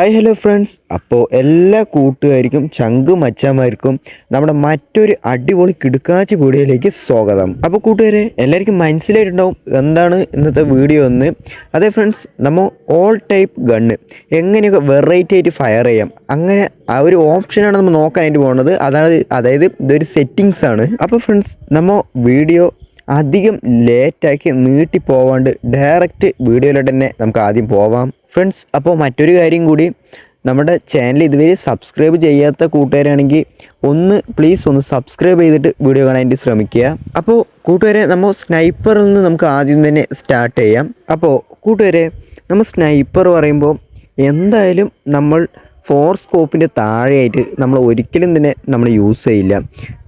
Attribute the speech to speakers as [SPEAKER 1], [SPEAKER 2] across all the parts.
[SPEAKER 1] Hi hello friends അപ്പോൾ എല്ലാ കൂട്ടുകാർക്കും ചങ്ക് മച്ചാമാർക്കും നമ്മുടെ മറ്റൊരു അടിപൊളി കിടുക്കാച്ചി വീഡിയോയിലേക്ക് സ്വാഗതം. അപ്പോൾ കൂട്ടുകാരെ എല്ലാവർക്കും മനസ്സിലായിട്ടുണ്ടാവും എന്താണ് ഇന്നത്തെ വീഡിയോ എന്ന്. അതെ ഫ്രണ്ട്സ് നമ്മൾ ഓൾ ടൈപ്പ് ഗണ്ണ് എങ്ങനെയൊക്കെ വെറൈറ്റി ആയിട്ട് ഫയർ ചെയ്യാം. അങ്ങനെ ആ ഒരു ഓപ്ഷനാണ് നമ്മൾ നോക്കാനായിട്ട് പോകുന്നത് അതായത് അതായത് ഇതൊരു സെറ്റിങ്സ് ആണ്. അപ്പോൾ ഫ്രണ്ട്സ് നമ്മൾ വീഡിയോ അധികം ലേറ്റാക്കി നീട്ടി പോവാണ്ട് ഡയറക്റ്റ് വീഡിയോയിലോട്ട് തന്നെ നമുക്ക് ആദ്യം പോവാം. ഫ്രണ്ട്സ് അപ്പോൾ മറ്റൊരു കാര്യം കൂടി. നമ്മുടെ ചാനൽ ഇതുവരെ സബ്സ്ക്രൈബ് ചെയ്യാത്ത കൂട്ടുകാരാണെങ്കിൽ ഒന്ന് പ്ലീസ് ഒന്ന് സബ്സ്ക്രൈബ് ചെയ്തിട്ട് വീഡിയോ കാണാൻ ശ്രമിക്കുക. അപ്പോൾ കൂട്ടുകാരെ നമ്മൾ സ്നൈപ്പറിൽ നിന്ന് നമുക്ക് ആദ്യം തന്നെ സ്റ്റാർട്ട് ചെയ്യാം. അപ്പോൾ കൂട്ടുകാരെ നമ്മൾ സ്നൈപ്പർ പറയുമ്പോൾ എന്തായാലും നമ്മൾ ഫോർ സ്കോപ്പിന്റെ താഴെയായിട്ട് നമ്മൾ ഒരിക്കലും തന്നെ നമ്മൾ യൂസ് ചെയ്യില്ല.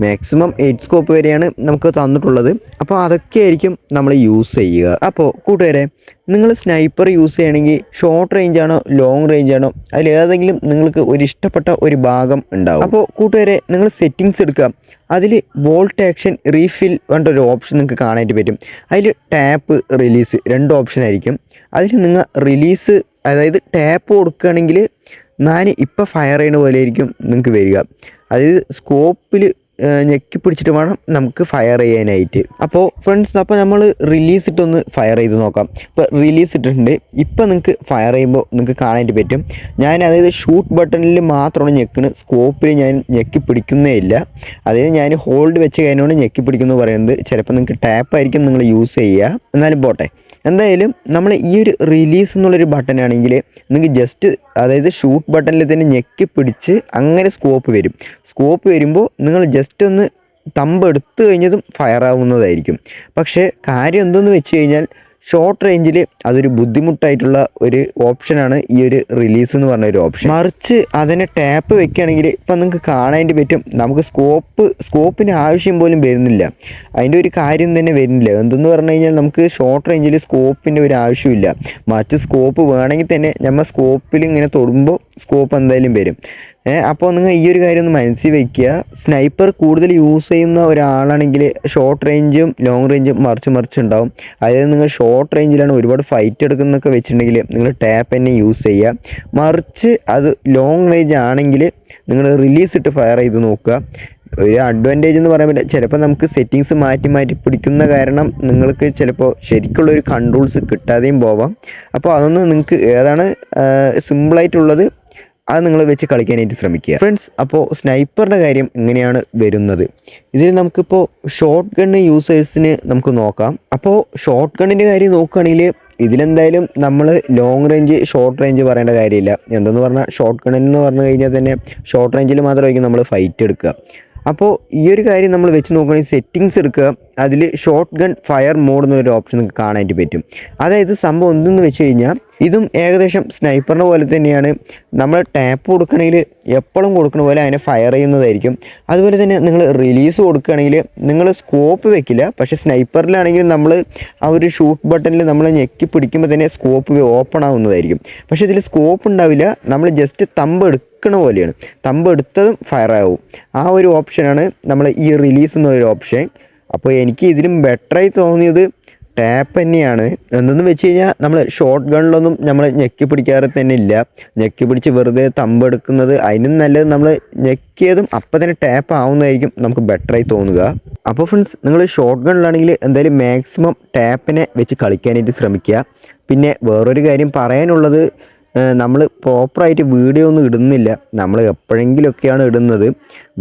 [SPEAKER 1] മാക്സിമം എയ്റ്റ് സ്കോപ്പ് വരെയാണ് നമുക്ക് തന്നിട്ടുള്ളത്. അപ്പോൾ അതൊക്കെ ആയിരിക്കും നമ്മൾ യൂസ് ചെയ്യുക. അപ്പോൾ കൂട്ടുകാരെ നിങ്ങൾ സ്നൈപ്പർ യൂസ് ചെയ്യണമെങ്കിൽ ഷോർട്ട് റേഞ്ച് ആണോ ലോങ് റേഞ്ച് ആണോ അതിൽ ഏതെങ്കിലും നിങ്ങൾക്ക് ഒരു ഇഷ്ടപ്പെട്ട ഒരു ഭാഗം ഉണ്ടാവും. അപ്പോൾ കൂട്ടുകാരെ നിങ്ങൾ സെറ്റിങ്സ് എടുക്കുക. അതിൽ വോൾട്ട് ആക്ഷൻ റീഫിൽ വേണ്ട ഒരു ഓപ്ഷൻ നിങ്ങൾക്ക് കാണാനായിട്ട് പറ്റും. അതിൽ ടാപ്പ് റിലീസ് രണ്ട് ഓപ്ഷൻ ആയിരിക്കും. അതിൽ നിങ്ങൾ റിലീസ് അതായത് ടാപ്പ് കൊടുക്കുകയാണെങ്കിൽ ഞാൻ ഇപ്പോൾ ഫയർ ചെയ്യുന്ന പോലെ ആയിരിക്കും നിങ്ങൾക്ക് വരിക. അതായത് സ്കോപ്പിൽ ഞെക്കി പിടിച്ചിട്ട് വേണം നമുക്ക് ഫയർ ചെയ്യാനായിട്ട്. അപ്പോൾ ഫ്രണ്ട്സ് അപ്പോൾ നമ്മൾ റിലീസ് ഇട്ടൊന്ന് ഫയർ ചെയ്ത് നോക്കാം. ഇപ്പോൾ റിലീസ് ഇട്ടിട്ടുണ്ട്. ഇപ്പോൾ നിങ്ങൾക്ക് ഫയർ ചെയ്യുമ്പോൾ നിങ്ങൾക്ക് കാണാനായിട്ട് പറ്റും. ഞാൻ അതായത് ഷൂട്ട് ബട്ടണിൽ മാത്രമാണ് ഞെക്കുന്നത് സ്കോപ്പിൽ ഞാൻ ഞെക്കി പിടിക്കുന്നേ ഇല്ല. അതായത് ഞാൻ ഹോൾഡ് വെച്ച് കഴിഞ്ഞുകൊണ്ട് ഞെക്കി പിടിക്കുന്നു പറയുന്നത്. ചിലപ്പോൾ നിങ്ങൾക്ക് ടാപ്പായിരിക്കും നിങ്ങൾ യൂസ് ചെയ്യുക എന്നാലും പോട്ടെ. എന്തായാലും നമ്മൾ ഈ ഒരു റിലീസ് എന്നുള്ളൊരു ബട്ടൺ ആണെങ്കിൽ നിങ്ങൾക്ക് ജസ്റ്റ് അതായത് ഷൂട്ട് ബട്ടണിൽ തന്നെ ഞെക്കി പിടിച്ച് അങ്ങനെ സ്കോപ്പ് വരും. സ്കോപ്പ് വരുമ്പോൾ നിങ്ങൾ ജസ്റ്റ് ഒന്ന് തമ്പ് എടുത്തു കഴിഞ്ഞതും ഫയർ ആവുന്നതായിരിക്കും. പക്ഷേ കാര്യം എന്തെന്ന് വെച്ച് കഴിഞ്ഞാൽ ഷോർട്ട് റേഞ്ചിൽ അതൊരു ബുദ്ധിമുട്ടായിട്ടുള്ള ഒരു ഓപ്ഷനാണ് ഈ ഒരു റിലീസ് എന്ന് പറഞ്ഞ ഒരു ഓപ്ഷൻ മറിച്ച് അതിനെ ടാപ്പ് വെക്കുകയാണെങ്കിൽ ഇപ്പം നിങ്ങൾക്ക് കാണാനായിട്ട് പറ്റും നമുക്ക് സ്കോപ്പ് സ്കോപ്പിന് ആവശ്യം പോലും വരുന്നില്ല. അതിന്റെ ഒരു കാര്യം തന്നെ വരുന്നില്ല. എന്തെന്ന് പറഞ്ഞു കഴിഞ്ഞാൽ നമുക്ക് ഷോർട്ട് റേഞ്ചിൽ സ്കോപ്പിന്റെ ഒരു ആവശ്യമില്ല. മറിച്ച് സ്കോപ്പ് വേണമെങ്കിൽ തന്നെ നമ്മൾ സ്കോപ്പിൽ ഇങ്ങനെ തൊടുമ്പോൾ സ്കോപ്പ് എന്തായാലും വരും. അപ്പോൾ നിങ്ങൾ ഈ ഒരു കാര്യം ഒന്ന് മനസ്സിൽ വയ്ക്കുക സ്നൈപ്പർ കൂടുതൽ യൂസ് ചെയ്യുന്ന ഒരാളാണെങ്കിൽ ഷോർട്ട് റേഞ്ചും ലോങ് റേഞ്ചും മറിച്ച് മറിച്ച് ഉണ്ടാവും. അതായത് നിങ്ങൾ ഷോർട്ട് റേഞ്ചിലാണ് ഒരുപാട് ഫൈറ്റ് എടുക്കുന്നൊക്കെ വെച്ചിട്ടുണ്ടെങ്കിൽ നിങ്ങൾ ടാപ്പ് തന്നെ യൂസ് ചെയ്യുക. മറിച്ച് അത് ലോങ് റേഞ്ച് ആണെങ്കിൽ നിങ്ങൾ റിലീസ് ഇട്ട് ഫയർ ചെയ്ത് നോക്കുക. ഒരു അഡ്വാന്റേജ് എന്ന് പറയാൻ പറ്റില്ല. ചിലപ്പോൾ നമുക്ക് സെറ്റിങ്സ് മാറ്റി മാറ്റി പിടിക്കുന്ന കാരണം നിങ്ങൾക്ക് ചിലപ്പോൾ ശരിക്കുള്ള ഒരു കൺട്രോൾസ് കിട്ടാതെയും പോവാം. അപ്പോൾ അതൊന്ന് നിങ്ങൾക്ക് ഏതാണ് സിമ്പിളായിട്ടുള്ളത് അത് നിങ്ങൾ വെച്ച് കളിക്കാനായിട്ട് ശ്രമിക്കുക. ഫ്രണ്ട്സ് അപ്പോൾ സ്നൈപ്പറിന്റെ കാര്യം ഇങ്ങനെയാണ് വരുന്നത്. ഇതിൽ നമുക്കിപ്പോൾ ഷോർട്ട് ഗണ്ണ് യൂസേഴ്സിന് നമുക്ക് നോക്കാം. അപ്പോൾ ഷോർട്ട് ഗണ്ണിന്റെ കാര്യം നോക്കുകയാണെങ്കിൽ ഇതിലെന്തായാലും നമ്മൾ ലോങ് റേഞ്ച് ഷോർട്ട് റേഞ്ച് പറയേണ്ട കാര്യമില്ല. എന്തെന്ന് പറഞ്ഞാൽ ഷോർട്ട് ഗണ്ണെന്ന് പറഞ്ഞു കഴിഞ്ഞാൽ തന്നെ ഷോർട്ട് റേഞ്ചിൽ മാത്രമായിരിക്കും നമ്മൾ ഫൈറ്റ് എടുക്കുക. അപ്പോൾ ഈ ഒരു കാര്യം നമ്മൾ വെച്ച് നോക്കുകയാണെങ്കിൽ സെറ്റിങ്സ് എടുക്കുക അതിൽ ഷോർട്ട് ഗൺ ഫയർ മോഡ് എന്നൊരു ഓപ്ഷൻ നിങ്ങൾക്ക് കാണാനായിട്ട് പറ്റും. അതായത് സംഭവം എന്തെന്ന് വെച്ച് കഴിഞ്ഞാൽ ഇതും ഏകദേശം സ്നൈപ്പറിനെ പോലെ തന്നെയാണ്. നമ്മൾ ടാപ്പ് കൊടുക്കണമെങ്കിൽ എപ്പോഴും കൊടുക്കുന്ന പോലെ അതിനെ ഫയർ ചെയ്യുന്നതായിരിക്കും. അതുപോലെ തന്നെ നിങ്ങൾ റിലീസ് കൊടുക്കുകയാണെങ്കിൽ നിങ്ങൾ സ്കോപ്പ് വെക്കില്ല. പക്ഷേ സ്നൈപ്പറിലാണെങ്കിൽ നമ്മൾ ആ ഒരു ഷൂട്ട് ബട്ടണിൽ നമ്മൾ ഞെക്കി പിടിക്കുമ്പോൾ തന്നെ സ്കോപ്പ് ഓപ്പൺ ആവുന്നതായിരിക്കും. പക്ഷേ ഇതിൽ സ്കോപ്പ് ഉണ്ടാവില്ല. നമ്മൾ ജസ്റ്റ് തമ്പ് എടുക്കണ പോലെയാണ്. തമ്പ് എടുത്തതും ഫയർ ആവും. ആ ഒരു ഓപ്ഷനാണ് നമ്മൾ ഈ റിലീസ് എന്നൊരു ഓപ്ഷൻ അപ്പോൾ എനിക്ക് ഇതിലും ബെറ്ററായി തോന്നിയത് ടാപ്പ് തന്നെയാണ്. എന്തെന്ന് വെച്ച് കഴിഞ്ഞാൽ നമ്മൾ ഷോർട്ട് ഗണ്ണിലൊന്നും നമ്മൾ ഞെക്കി പിടിക്കാറ് തന്നെ ഇല്ല. ഞെക്കി പിടിച്ച് വെറുതെ തമ്പെടുക്കുന്നത് അതിനും നല്ലത് നമ്മൾ ഞെക്കിയതും അപ്പം തന്നെ ടാപ്പ് ആവുന്നതായിരിക്കും നമുക്ക് ബെറ്ററായി തോന്നുക. അപ്പോൾ ഫ്രണ്ട്സ് നിങ്ങൾ ഷോർട്ട് ഗണ്ണിലാണെങ്കിൽ എന്തായാലും മാക്സിമം ടാപ്പിനെ വെച്ച് കളിക്കാനായിട്ട് ശ്രമിക്കുക. പിന്നെ വേറൊരു കാര്യം പറയാനുള്ളത് നമ്മൾ പ്രോപ്പറായിട്ട് വീഡിയോ ഒന്നും ഇടുന്നില്ല. നമ്മൾ എപ്പോഴെങ്കിലുമൊക്കെയാണ് ഇടുന്നത്.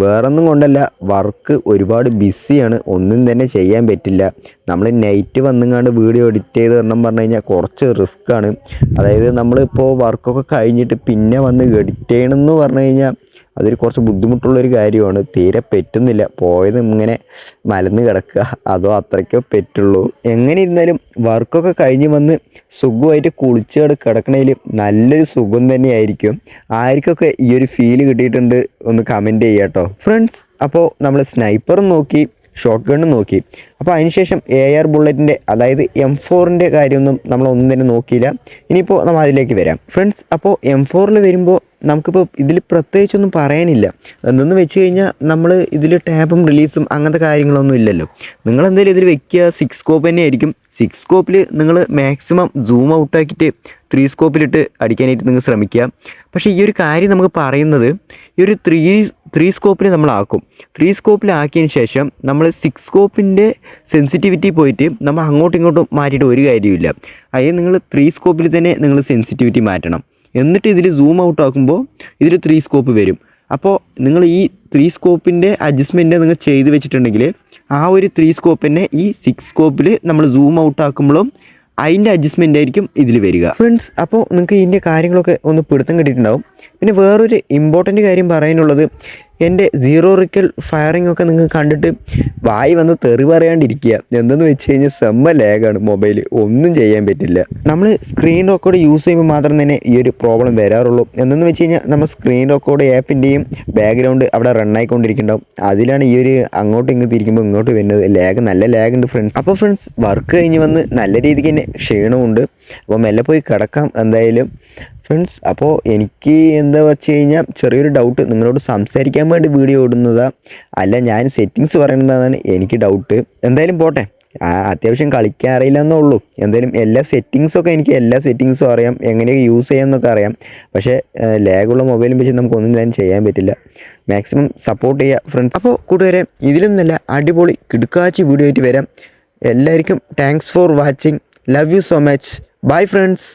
[SPEAKER 1] വേറൊന്നും കൊണ്ടല്ല വർക്ക് ഒരുപാട് ബിസിയാണ് ഒന്നും തന്നെ ചെയ്യാൻ പറ്റില്ല. നമ്മൾ നൈറ്റ് വന്നുങ്ങാണ്ട് വീഡിയോ എഡിറ്റ് ചെയ്ത് തരണം പറഞ്ഞു കഴിഞ്ഞാൽ കുറച്ച് റിസ്ക്കാണ് അതായത് നമ്മളിപ്പോൾ വർക്കൊക്കെ കഴിഞ്ഞിട്ട് പിന്നെ വന്ന് എഡിറ്റ് ചെയ്യണമെന്ന് പറഞ്ഞു കഴിഞ്ഞാൽ അതൊരു കുറച്ച് ബുദ്ധിമുട്ടുള്ളൊരു കാര്യമാണ്. തീരെ പറ്റുന്നില്ല. പോയത് ഇങ്ങനെ മലന്ന് കിടക്കുക. അതോ അത്രയ്ക്കോ പറ്റുള്ളൂ. എങ്ങനെ ഇരുന്നാലും വർക്കൊക്കെ കഴിഞ്ഞ് വന്ന് സുഖമായിട്ട് കുളിച്ച് കിടക്കണതിൽ നല്ലൊരു സുഖം തന്നെയായിരിക്കും. ആർക്കൊക്കെ ഈ ഒരു ഫീൽ കിട്ടിയിട്ടുണ്ട്? ഒന്ന് കമന്റ് ചെയ്യാം കേട്ടോ ഫ്രണ്ട്സ് അപ്പോൾ നമ്മൾ സ്നൈപ്പർ നോക്കി ഷോർട്ട് ഗണ്ണും നോക്കി. അപ്പോൾ അതിനുശേഷം എ ആർ ബുള്ളറ്റിന്റെ അതായത് എം ഫോറിന്റെ കാര്യമൊന്നും നമ്മളൊന്നും തന്നെ നോക്കിയില്ല. ഇനിയിപ്പോൾ നമ്മൾ അതിലേക്ക് വരാം. ഫ്രണ്ട്സ് അപ്പോൾ എം ഫോറിൽ വരുമ്പോൾ നമുക്കിപ്പോൾ ഇതിൽ പ്രത്യേകിച്ചൊന്നും പറയാനില്ല. എന്തെന്ന് വെച്ച് കഴിഞ്ഞാൽ നമ്മൾ ഇതിൽ ടാപ്പും റിലീസും അങ്ങനത്തെ കാര്യങ്ങളൊന്നും ഇല്ലല്ലോ. നിങ്ങൾ എന്തായാലും ഇതിൽ വെക്കുക സിക്സ് സ്കോപ്പ് തന്നെ ആയിരിക്കും. സിക്സ് സ്കോപ്പിൽ നിങ്ങൾ മാക്സിമം സൂം ഔട്ടാക്കിയിട്ട് ത്രീ സ്കോപ്പിലിട്ട് അടിക്കാനായിട്ട് നിങ്ങൾ ശ്രമിക്കുക പക്ഷേ ഈ ഒരു കാര്യം നമുക്ക് പറയുന്നത് ഈ ഒരു ത്രീ ത്രീ സ്കോപ്പിൽ നമ്മളാക്കും. ത്രീ സ്കോപ്പിലാക്കിയതിന് ശേഷം നമ്മൾ സിക്സ് സ്കോപ്പിന്റെ സെൻസിറ്റിവിറ്റി പോയിട്ട് നമ്മൾ അങ്ങോട്ടും ഇങ്ങോട്ടും മാറ്റിയിട്ട് ഒരു കാര്യമില്ല അതായത് നിങ്ങൾ ത്രീ സ്കോപ്പിൽ തന്നെ നിങ്ങൾ സെൻസിറ്റിവിറ്റി മാറ്റണം. എന്നിട്ട് ഇതിൽ സൂം ഔട്ട് ആക്കുമ്പോൾ ഇതിൽ ത്രീ സ്കോപ്പ് വരും. അപ്പോൾ നിങ്ങൾ ഈ ത്രീ സ്കോപ്പിന്റെ അഡ്ജസ്റ്റ്മെന്റ് നിങ്ങൾ ചെയ്ത് വെച്ചിട്ടുണ്ടെങ്കിൽ ആ ഒരു ത്രീ സ്കോപ്പിനെ ഈ സിക്സ് സ്കോപ്പിൽ നമ്മൾ സൂം ഔട്ട് ആക്കുമ്പോഴും അതിന്റെ അഡ്ജസ്റ്റ്മെന്റ് ആയിരിക്കും ഇതിൽ വരിക. ഫ്രണ്ട്സ് അപ്പോൾ നിങ്ങൾക്ക് ഇതിന്റെ കാര്യങ്ങളൊക്കെ ഒന്ന് പിടുത്തം കിട്ടിയിട്ടുണ്ടാവും. പിന്നെ വേറൊരു ഇമ്പോർട്ടന്റ് കാര്യം പറയാനുള്ളത് എന്റെ സീറോ റിക്കൽ ഫയറിംഗ് ഒക്കെ നിങ്ങൾ കണ്ടിട്ട് വായി വന്ന് തെറി പറയാണ്ടിരിക്കുക. എന്തെന്ന് വെച്ച് കഴിഞ്ഞാൽ സെമ്മ ലാഗാണ് മൊബൈൽ ഒന്നും ചെയ്യാൻ പറ്റില്ല. നമ്മൾ സ്ക്രീൻ റെക്കോർഡ് യൂസ് ചെയ്യുമ്പോൾ മാത്രം തന്നെ ഈ ഒരു പ്രോബ്ലം വരാറുള്ളൂ. എന്തെന്ന് വെച്ച് കഴിഞ്ഞാൽ നമ്മൾ സ്ക്രീൻ റെക്കോർഡ് ആപ്പിന്റെയും ബാക്ക്ഗ്രൗണ്ട് അവിടെ റൺ അതിലാണ് ഈ ഒരു അങ്ങോട്ടും ഇങ്ങോട്ട് ഇരിക്കുമ്പോൾ ഇങ്ങോട്ട് വരുന്നത്. ലാഗ് നല്ല ലാഗ് ഉണ്ട് ഫ്രണ്ട്സ് അപ്പോൾ ഫ്രണ്ട്സ് വർക്ക് കഴിഞ്ഞ് വന്ന് നല്ല രീതിക്ക് തന്നെ ക്ഷീണമുണ്ട്. അപ്പോൾ മെല്ലെ പോയി കിടക്കാം എന്തായാലും. ഫ്രണ്ട്സ് അപ്പോൾ എനിക്ക് എന്താ വെച്ച് കഴിഞ്ഞാൽ ചെറിയൊരു ഡൗട്ട് നിങ്ങളോട് സംസാരിക്കാൻ വേണ്ടി വീഡിയോ ഇടുന്നതാ. അല്ല ഞാൻ സെറ്റിങ്സ് പറയുന്നതാണ് എനിക്ക് ഡൗട്ട് എന്തായാലും പോട്ടെ. അത്യാവശ്യം കളിക്കാൻ അറിയില്ല എന്നേ ഉള്ളൂ. എന്തായാലും എല്ലാ സെറ്റിങ്സൊക്കെ എനിക്ക് എല്ലാ സെറ്റിങ്സും അറിയാം. എങ്ങനെയൊക്കെ യൂസ് ചെയ്യാമെന്നൊക്കെ അറിയാം. പക്ഷേ ലാഗുള്ള മൊബൈലും വെച്ച് നമുക്കൊന്നും ഞാൻ ചെയ്യാൻ പറ്റില്ല. മാക്സിമം സപ്പോർട്ട് ചെയ്യുക ഫ്രണ്ട്സ് അപ്പോൾ കൂട്ടുകാരെ ഇതിലും നല്ല അടിപൊളി കിടുക്കാച്ചി വീഡിയോ ആയിട്ട് വരാം. എല്ലാവർക്കും thanks for watching love you so much bye friends